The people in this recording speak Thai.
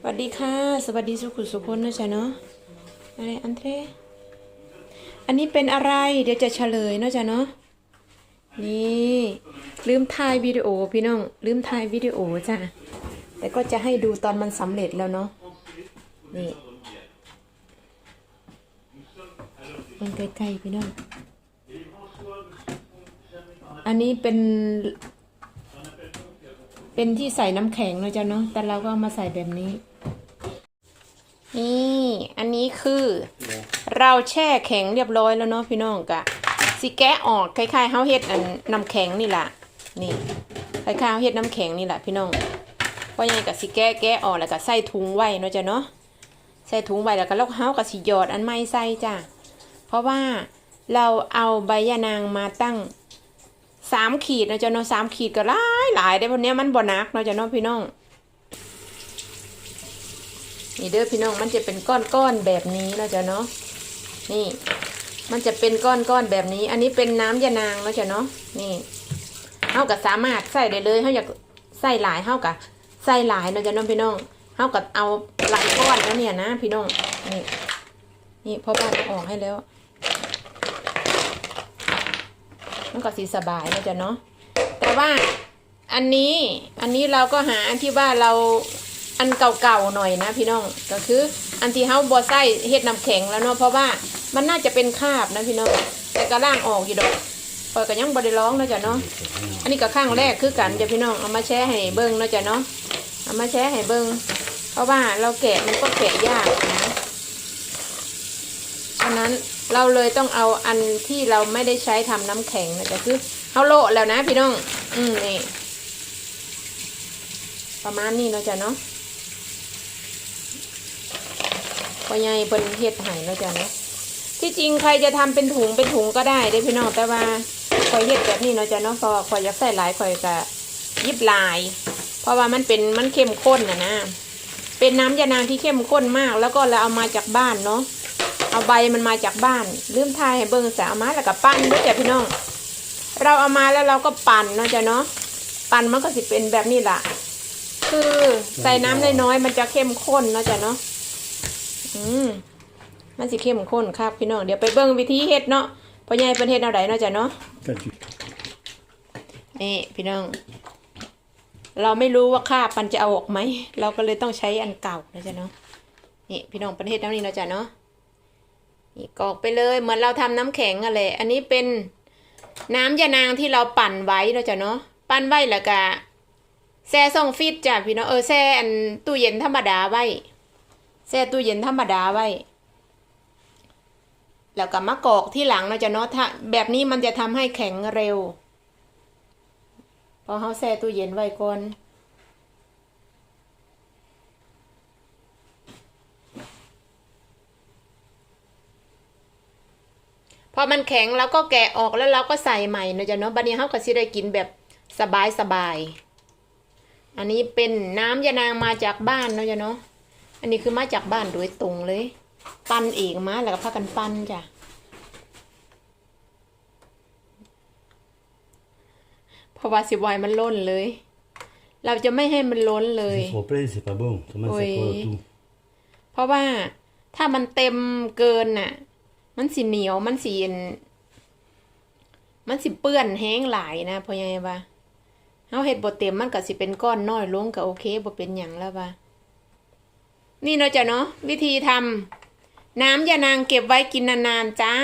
สวัสดีค่ะ สวัสดีสุขุสุคนนะจ๊ะเนาะอะไรอันเทอันนี้เป็นอะไร เดี๋ยวจะเฉลยเนาะจ๊ะเนาะนี่ลืมถ่ายวิดีโอพี่น้อง ลืมถ่ายวิดีโอจ้ะแต่ก็จะให้ดูตอนมันสำเร็จแล้วเนาะนี่มันใกล้ๆพี่น้อง อันนี้เป็น เป็นที่ใส่น้ำแข็งเนาะจ๊ะเนาะแต่เราก็เอามาใส่แบบนี้ นี่อันนี้คือเราแช่แข็งเรียบร้อยแล้วเนาะพี่น้องกะสิแกะออกคล้ายๆเฮาเฮ็ดอันน้ำแข็งนี่แหละนี่คล้ายๆเฮาเฮ็ดน้ำแข็งนี่แหละพี่น้องเพราะยังไงกะสิแกะแกะออกแล้วก็ใส่ถุงไว้เนาะจ๊ะเนาะใส่ถุงไว้แล้วก็แล้วเฮาก็สิหยอดอันใหม่ใส่จ้ะเพราะว่าเราเอาใบยะนางมาตั้งสามขีดนะจ๊ะเนาะสามขีดก็หลายหลายได้พวกเนี้ยมันบ่หนักเนาะจ๊ะเนาะพี่น้อง นี่เด้อพี่น้องมันจะเป็นก้อนๆแบบนี้นาะจ๊ะเนาะนี่ มันจะเป็นก้อนๆแบบนี้ อันนี้เป็นน้ำยานางนาะจ๊ะเนาะนี่เฮาก็สามารถใส่ได้เลยเฮาอยากใส่หลายเฮาก็ใส่หลายเนาะจ๊ะเนาะพี่น้องเฮาก็เอาหลายก้อนแล้วเนี่ยนะ พี่น้องนี่นี่พ่อบ้านออกให้แล้วมันก็สีสบายนะจ๊ะเนาะแต่ว่าอันนี้อันนี้เราก็หาที่ว่าเรา อันเก่าๆหน่อยนะพี่น้องก็คือ อันที่เฮาบัวไส้เฮ็ดน้ำแข็งแล้วเนาะเพราะว่ามันน่าจะเป็นคาบนะพี่น้องแต่ก็ล่างออกอยู่ดอกเปิดก็ยังบ่ได้ร้องนะจ๊ะเนาะอันนี้ก็ข้างแรกคือกันเดี๋ยวพี่น้องเอามาแช่ให้เบิ้งนะจ๊ะเนาะเอามาแช่ให้เบิ้งเพราะว่าเราแกะมันก็แกะยากนะอันนั้นเราเลยต้องเอาอันที่เราไม่ได้ใช้ทำน้ำแข็งนะจ๊ะคือเขาโลแล้วนะพี่น้อง อืมนี่ประมาณนี้เนาะจ๊ะเนาะ พอใหญ่เพิ่นเฮ็ดให้เนาะจ๊ะเนาะที่จริงใครจะทำเป็นถุงเป็นถุงก็ได้เด้พี่น้องแต่ว่าคอยเฮ็ดแบบนี้เนาะจ๊ะเนาะเพราะว่อยอยากใส่หลายคอยก็ยิบลาย เพราะว่ามันเป็นมันเข้มข้นนะนะเป็นน้ำยานางที่เข้มข้นมาก แล้วก็เราเอามาจากบ้านเนาะเอาใบมันมาจากบ้าน ลืมทายให้เบิ่งสเอามาแล้วก็ปั้นด้วยจ้ะพี่น้อง เราเอามาแล้วเราก็ปั่นเนาะจ้ะเนาะปั่นมันก็สิเป็นแบบนี้ล่ะ คือใส่น้ำน้อยๆมันจะเข้มข้นเนาะจ้ะเนาะ อืมมันสิเข้มข้นครับพี่น้อง เดี๋ยวไปเบิ่งวิธีเฮ็ดเนาะพ่อใหญ่เป็นเฮ็ดเอาไดเนาะจ้ะเนาะ T'as du นี่พี่น้อง เราไม่รู้ว่าคราบมันจะเอาออกไหม เราก็เลยต้องใช้อันเก่านะจ๊ะเนาะ นี่พี่น้องประเทศน้ำนี้นะจ๊ะเนาะ นี่กรอกไปเลยเหมือนเราทำน้ำแข็งอะไรอันนี้เป็นน้ำยานางที่เราปั่นไว้นะจ๊ะเนาะ ปั่นไว้แล้วก็แช่ส่งฟิตจ้ะพี่น้อง เออแช่อันตู้เย็นธรรมดาไว้ แช่ตู้เย็นธรรมดาไว้ แล้วก็มากอกที่หลังนะจ๊ะเนาะถ้าแบบนี้มันจะทำให้แข็งเร็ว พอเขาแช่ตู้เย็นไว้ก่อนพอมันแข็งเราก็แกะออกแล้วเราก็ใส่ใหม่นะจ๊ะเนาะบัดนี้เขาก็สิได้กินแบบสบายสบาย อันนี้เป็นน้ำยานางมาจากบ้านเนาะจ๊ะเนาะ อันนี้คือมาจากบ้านโดยตรงเลย ปั้นเองมาแล้วก็พากันปั้นจ้ะเพราะว่าสิบวายมันล้นเลย เราจะไม่ให้มันล้นเลย C'est trop plein, c'est pas bon. Autrement, Oui. ça colle tout. เพราะว่าถ้ามันเต็มเกินน่ะ มันสิเหนียวมันสิอันมันสิเปื้อนแห้งหลายนะเพราะยังไงวะเฮาเฮ็ดบ่เต็มมันก็สิเป็นก้อนน้อยลงก็โอเคบ่เป็นหยังแล้ววะ นี่เนาะจ้ะเนาะวิธีทำน้ำยานางเก็บไว้กินนานๆจ้า